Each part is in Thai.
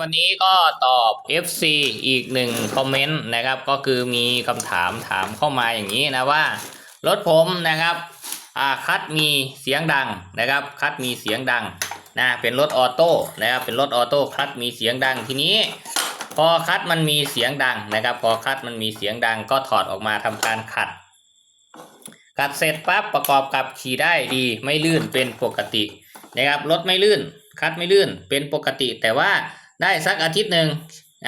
วันนี้ก็ตอบ FC อีกหนึ่งคอมเมนต์นะครับ ก็คือมีคำถามถามเข้ามาอย่างนี้นะว่า รถผมนะครับอ่าคัดมีเสียงดังนะครับ คัดมีเสียงดังนะเป็นรถออโต้นะครับเป็นรถออโต้คัดมีเสียงดังทีนี้ พอคัดมันมีเสียงดังนะครับ พอคัดมันมีเสียงดังก็ถอดออกมาทำการขัด ขัดเสร็จปั๊บประกอบกับขี่ได้ดีไม่ลื่นเป็นปกตินะครับรถไม่ลื่น คัดไม่ลื่นเป็นปกติแต่ว่า ได้สักอาทิตย์หนึ่ง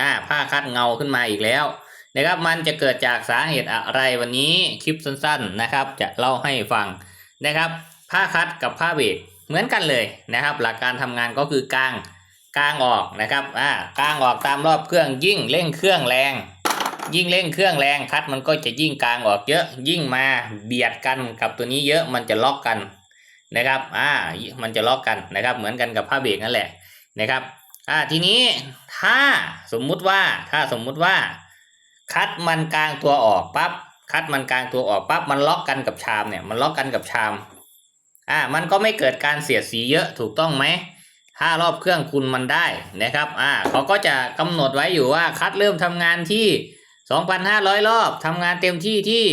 อ่าผ้าคัดเงาขึ้นมาอีกแล้วนะครับมันจะเกิดจากสาเหตุอะไรวันนี้คลิปสั้นๆนะครับ จะเล่าให้ฟังนะครับ ผ้าคัดกับผ้าเบรกเหมือนกันเลยนะครับ หลักการทำงานก็คือกลางกลางออกนะครับอ่ากลางออกตามรอบเครื่องยิ่งเร่งเครื่องแรง ยิ่งเร่งเครื่องแรงคัดมันก็จะยิ่งกลางออกเยอะ ยิ่งมาเบียดกันกับตัวนี้เยอะมันจะล็อกกันนะครับอ่ามันจะล็อกกันนะครับ เหมือนกันกับผ้าเบรกนั่นแหละนะครับ อ่าทีนี้ถ้าสมมุติว่าถ้าสมมุติว่า คัดมันกลางตัวออกปั๊บคัดมันกลางตัวออกปั๊บมันล็อกกันกับชามเนี่ยมันล็อกกันกับชามอ่ามันก็ไม่เกิดการเสียดสีเยอะถูกต้องไหมถ้ารอบเครื่องคุณมันได้นะครับอ่าเขาก็จะกำหนดไว้อยู่ว่าคัดเริ่มทำงานที่ 2,500 รอบทำงานเต็มที่ที่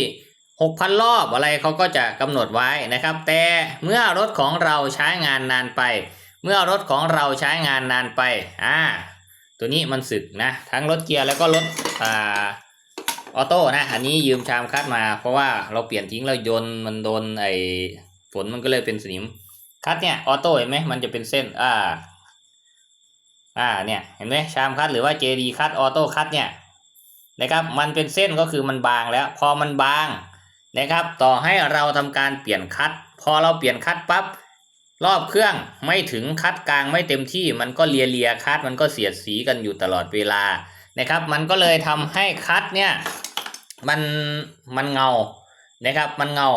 6,000 รอบอะไรเขาก็จะกำหนดไว้นะครับ แต่เมื่อรถของเราใช้งานนานไป เมื่อรถของเราใช้งานนานไป อ่า ตัวนี้มันสึกนะ ทั้งรถเกียร์แล้วก็รถอ่าออโต้นะ อันนี้ยืมชามคัดมา เพราะว่าเราเปลี่ยนทิ้งเราโยนมันโดนไอ้ฝนมันก็เลยเป็นสนิม คัดเนี่ยออโต้เห็นไหมมันจะเป็นเส้น อ่า อ่า เนี่ยเห็นไหมชามคัดหรือว่า JD คัดออโต้คัดเนี่ยนะครับ มันเป็นเส้นก็คือมันบางแล้ว พอมันบางนะครับ ต่อให้เราทำการเปลี่ยนคัด พอเราเปลี่ยนคัดปั๊บ รอบเครื่องไม่ถึงคัดกลางไม่เต็มที่มันก็เลียเลียคัดมันก็เสียดสีกันอยู่ตลอดเวลานะครับ มันก็เลยทำให้คัดเนี่ยมันมันเงานะครับ มันเงา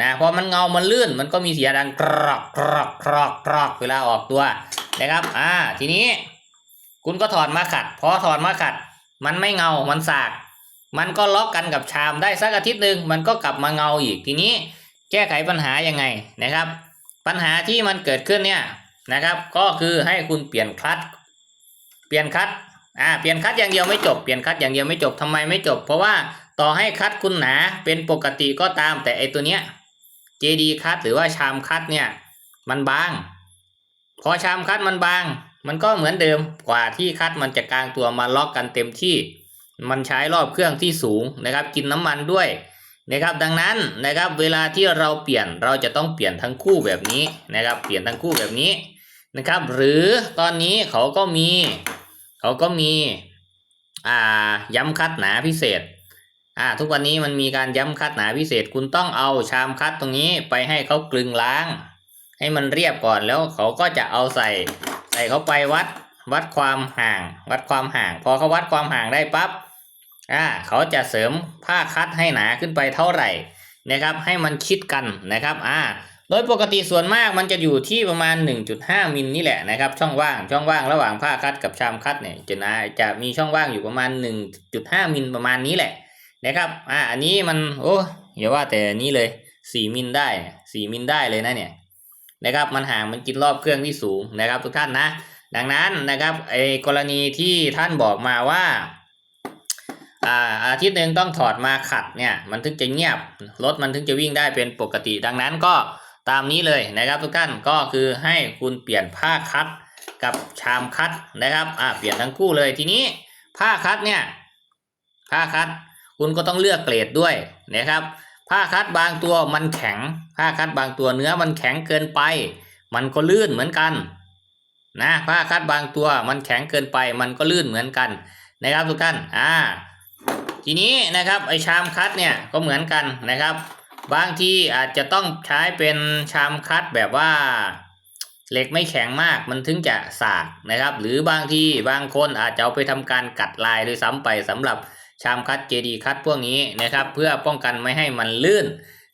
นะพอมันเงามันลื่นมันก็มีเสียงดังกรอกกรอกกรอกกรอกเวลาออกตัวนะครับอ่าทีนี้ คุณก็ถอดมาขัดพอถอดมาขัด มันไม่เงา มันสาก มันก็ล็อกกันกับชามได้สักอาทิตย์หนึ่งมันก็กลับมาเงาอีกทีนี้ แก้ไขปัญหายังไงนะครับ ปัญหาที่มันเกิดขึ้นเนี่ยนะครับก็คือให้คุณเปลี่ยนคลัตเปลี่ยนคลัตอ่าเปลี่ยนคลัตอย่างเดียวไม่จบเปลี่ยนคลัตอย่างเดียวไม่จบทำไมไม่จบ เพราะว่าต่อให้คลัตคุณหนาเป็นปกติก็ตามแต่ไอตัวเนี้ย JD คัตหรือว่าชามคัตเนี่ยมันบาง พอชามคัตมันบาง มันก็เหมือนเดิมกว่าที่คัตมันจะกลางตัวมาล็อกกันเต็มที่ มันใช้รอบเครื่องที่สูงนะครับ กินน้ำมันด้วย นะครับดังนั้นนะครับเวลาที่เราเปลี่ยนเราจะต้องเปลี่ยนทั้งคู่แบบนี้นะครับเปลี่ยนทั้งคู่แบบนี้นะครับ หรือตอนนี้เขาก็มีเขาก็มีอ่าย้ำคัดหนาพิเศษอ่าทุกวันนี้มันมีการย้ำคัดหนาพิเศษคุณต้องเอาชามคัดตรงนี้ไปให้เขากลึงล้าง ให้มันเรียบก่อนแล้วเขาก็จะเอาใส่ใส่เขาไปวัดวัดความห่าง วัดความห่าง พอเขาวัดความห่างได้ปั๊บ อ่าเขาจะเสริมผ้าคัดให้หนาขึ้นไปเท่าไหร่นะครับ ให้มันคิดกันนะครับอ่าโดยปกติส่วนมากมันจะอยู่ที่ประมาณ 1.5 มิลนี่แหละนะครับ ช่องว่างช่องว่างระหว่างผ้าคัดกับชามคัดเนี่ยจะนะจะมีช่องว่างอยู่ประมาณ 1.5 มิลประมาณนี้แหละนะครับอ่าอันนี้มันโอ้อย่าว่าแต่นี้เลย 4 มิลได้ 4 มิลได้เลยนะเนี่ยนะครับมันห่างมันกินรอบเครื่องที่สูงนะครับ ทุกท่านนะ ดังนั้นนะครับไอ้กรณีที่ท่านบอกมาว่า อ่าอาทิตย์หนึ่งต้องถอดมาขัดเนี่ยมันถึงจะเงียบรถมันถึงจะวิ่งได้เป็นปกติ ดังนั้นก็ตามนี้เลยนะครับทุกท่านก็คือให้คุณเปลี่ยนผ้าคัดกับชามคัดนะครับอ่าเปลี่ยนทั้งคู่เลยทีนี้ผ้าคัดเนี่ยผ้าคัดคุณก็ต้องเลือกเกรดด้วยนะครับ ผ้าคัดบางตัวมันแข็ง ผ้าคัดบางตัวเนื้อมันแข็งเกินไป มันก็ลื่นเหมือนกันนะผ้าคัดบางตัวมันแข็งเกินไป มันก็ลื่นเหมือนกันนะครับทุกท่านอ่า ทีนี้นะครับไอชามคัดเนี่ยก็เหมือนกันนะครับ บางทีอาจจะต้องใช้เป็นชามคัดแบบว่าเหล็กไม่แข็งมากมันถึงจะสากนะครับ หรือบางทีบางคนอาจจะเอาไปทำการกัดลายด้วยซ้ำไปสำหรับชามคัดเจดีคัดพวกนี้นะครับ เพื่อป้องกันไม่ให้มันลื่น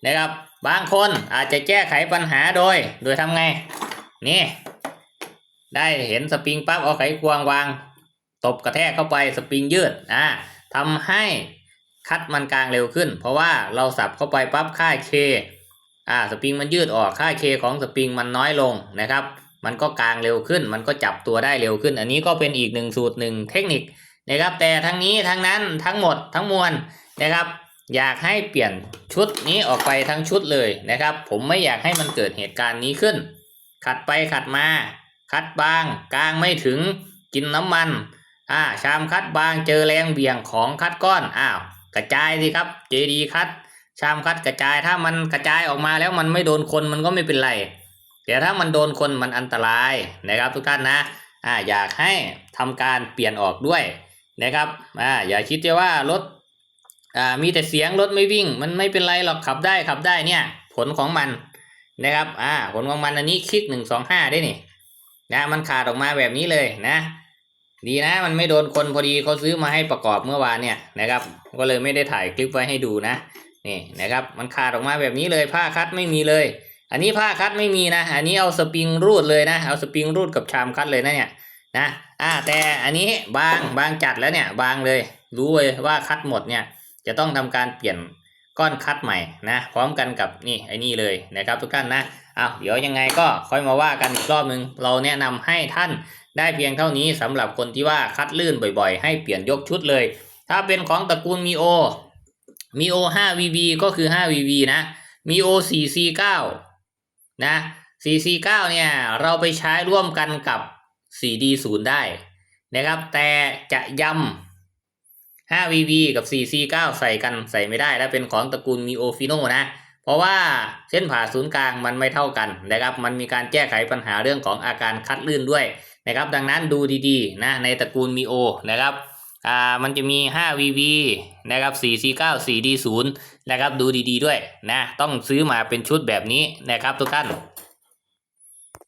นะครับ บางคนอาจจะแก้ไขปัญหาโดย โดยทำไง นี่ ได้เห็นสปริงปั๊บเอาไขควงวาง ตบกระแทกเข้าไปสปริงยืดอ่า ทำให้คัดมันกลางเร็วขึ้น เพราะว่าเราสับเข้าไปปั๊บค่าเคอ่าสปริงมันยืดออกค่าเคของสปริงมันน้อยลงนะครับ มันก็กลางเร็วขึ้น มันก็จับตัวได้เร็วขึ้น อันนี้ก็เป็นอีกหนึ่งสูตรหนึ่งเทคนิคนะครับแต่ทั้งนี้ทั้งนั้นทั้งหมดทั้งมวลนะครับ อยากให้เปลี่ยนชุดนี้ออกไปทั้งชุดเลยนะครับ ผมไม่อยากให้มันเกิดเหตุการณ์นี้ขึ้น ขัดไปขัดมาคัดบาง กลางไม่ถึงกินน้ำมัน อ่าชามคัดบางเจอแรงเบี่ยงของคัดก้อนอ้าวกระจายสิครับ เจดีคัด ชามคัดกระจายถ้ามันกระจายออกมาแล้วมันไม่โดนคนมันก็ไม่เป็นไรแต่ถ้ามันโดนคนมันอันตรายนะครับทุกท่านนะอ่าอยากให้ทำการเปลี่ยนออกด้วยนะครับอ่าอย่าคิดจะว่ารถอ่ามีแต่เสียงรถไม่วิ่ง มันไม่เป็นไรหรอกขับได้ขับได้เนี่ย ผลของมันนะครับอ่าผลของมันอันนี้คลิกหนึ่งสองห้าได้นี่นะมันขาดออกมาแบบนี้เลยนะ ดีนะมันไม่โดนคนพอดีเขาซื้อมาให้ประกอบเมื่อวานเนี่ยนะครับ ก็เลยไม่ได้ถ่ายคลิปไว้ให้ดูนะนี่นะครับมันขาดออกมาแบบนี้เลยผ้าคัดไม่มีเลย อันนี้ผ้าคัดไม่มีนะ อันนี้เอาสปริงรูดเลยนะเอาสปริงรูดกับชามคัดเลยนะเนี่ยนะอ่าแต่อันนี้บางบางจัดแล้วเนี่ยบางเลย รู้เลยว่าคัดหมดเนี่ยจะต้องทำการเปลี่ยนก้อนคัดใหม่นะพร้อมกันกับนี่ไอ้นี่เลยนะครับทุกท่านนะเอาเดี๋ยวยังไงก็ค่อยมาว่ากันอีกรอบนึงเราแนะนำให้ท่าน ได้เพียงเท่านี้สำหรับคนที่ว่าคัดลื่นบ่อยๆ ให้เปลี่ยนยกชุดเลย ถ้าเป็นของตระกูลมีโอมีโอ 5VV ก็คือ 5VV นะมีโอ 4C9 นะ 4C9 เนี่ยเราไปใช้ร่วมกันกับ 4D0 ได้นะครับ แต่จะยำ 5VV กับ 4C9 ใส่กันใส่ไม่ได้ และเป็นของตระกูลมีโอฟิโนนะ เพราะว่าเส้นผ่าศูนย์กลางมันไม่เท่ากันนะครับ มันมีการแก้ไขปัญหาเรื่องของอาการคัดลื่นด้วย นะครับดังนั้นดูดีๆนะในตระกูลมีโอนะครับอ่ามันจะมี 5VV นะครับ 4C9 4D0 นะครับดูดีๆด้วยนะต้องซื้อมาเป็นชุดแบบนี้นะครับทุกท่าน